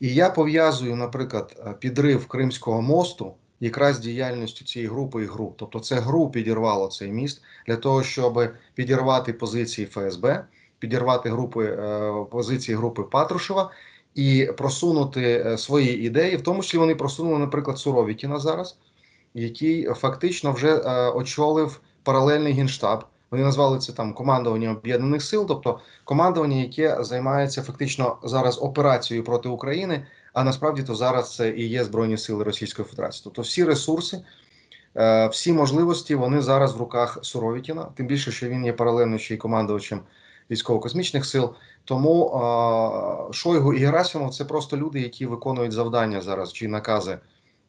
І я пов'язую, наприклад, е, підрив Кримського мосту якраз діяльністю цієї групи і ГРУ. Тобто це ГРУ підірвало цей міст для того, щоб підірвати позиції ФСБ, підірвати групи е, позиції групи Патрушева і просунути е, свої ідеї. В тому числі вони просунули, наприклад, Суровікіна зараз, який фактично вже очолив паралельний генштаб. Вони назвали це там командування об'єднаних сил, тобто командування, яке займається фактично зараз операцією проти України. А насправді то зараз це і є Збройні Сили Російської Федерації. Тобто всі ресурси, е, всі можливості вони зараз в руках Суровікіна, тим більше, що він є паралельно ще й командувачем військово-космічних сил. Тому е, Шойгу і Герасимов це просто люди, які виконують завдання зараз чи накази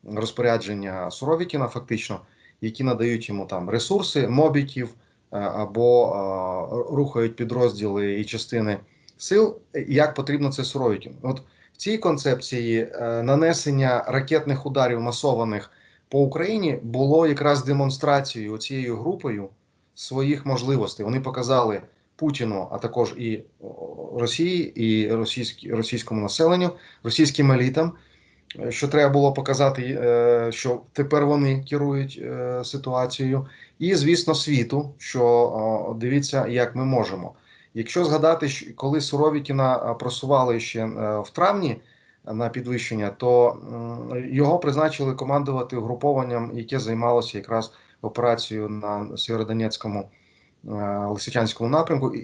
розпорядження Суровікіна, фактично, які надають йому там ресурси, мобіків або е, рухають підрозділи і частини сил. Як потрібно це Суровікіну. От в цій концепції е, нанесення ракетних ударів масованих по Україні було якраз демонстрацією цією групою своїх можливостей. Вони показали Путіну, а також і Росії, і російському населенню, російським елітам, е, що треба було показати, е, що тепер вони керують е, ситуацією, і звісно, світу, що дивіться, як ми можемо. Якщо згадати, коли Суровікіна просували ще е, в травні на підвищення, то його призначили командувати угрупованням, яке займалося якраз операцією на Сєвєродонецькому е, Лисичанському напрямку.